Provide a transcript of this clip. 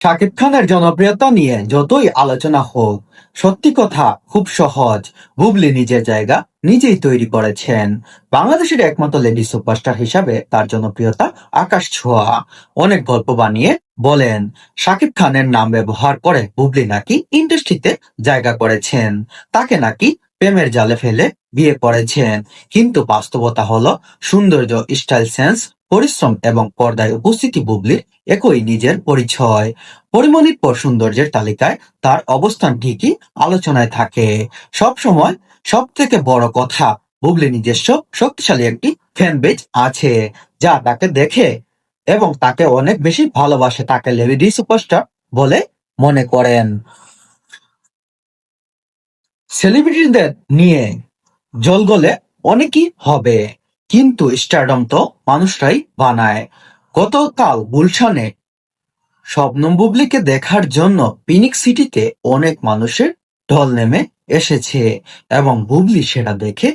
শাকিব খানের জনপ্রিয়তা নিয়ে যতই আলোচনা হোক, সত্যি কথা খুব সহজ। বুবলি নিজের জায়গা নিজেই তৈরি করেছেন। বাংলাদেশের একমাত্র লেডি সুপারস্টার হিসাবে তার জনপ্রিয়তা আকাশ ছোঁয়া। অনেক গল্প বানিয়ে বলেন, শাকিব খানের নাম ব্যবহার করে বুবলি নাকি ইন্ডাস্ট্রিতে জায়গা করেছেন। তাকে নাকি প্রেমের জালে ফেলে বিয়ে করেছেন। কিন্তু বাস্তবতা হলো সৌন্দর্য, স্টাইল, সেন্স পরিশ্রম এবং পর্দায় উপস্থিতি বুবলির একই নিজের পরিচয়। পরিমণির পর সৌন্দর্যের তালিকায় তার অবস্থান ঠিকই আলোচনায় থাকে। সব সময় সব থেকে বড় কথা বুবলি নিজস্ব শক্তিশালী একটি ফ্যান বেজ আছে, যা তাকে দেখে এবং তাকে অনেক বেশি ভালোবাসে, তাকে লেডি সুপারস্টার বলে মনে করেন। সেলিব্রিটিদের নিয়ে জলগলে অনেকই হবে। কিন্তু স্টারডম তো মানুষরাই বানায়। গতকাল গুলশানে শবনম বুবলিকে দেখার জন্য পিনিক সিটিতে অনেক মানুষের ঢল নেমে এসেছে এবং বুবলি সেটা দেখে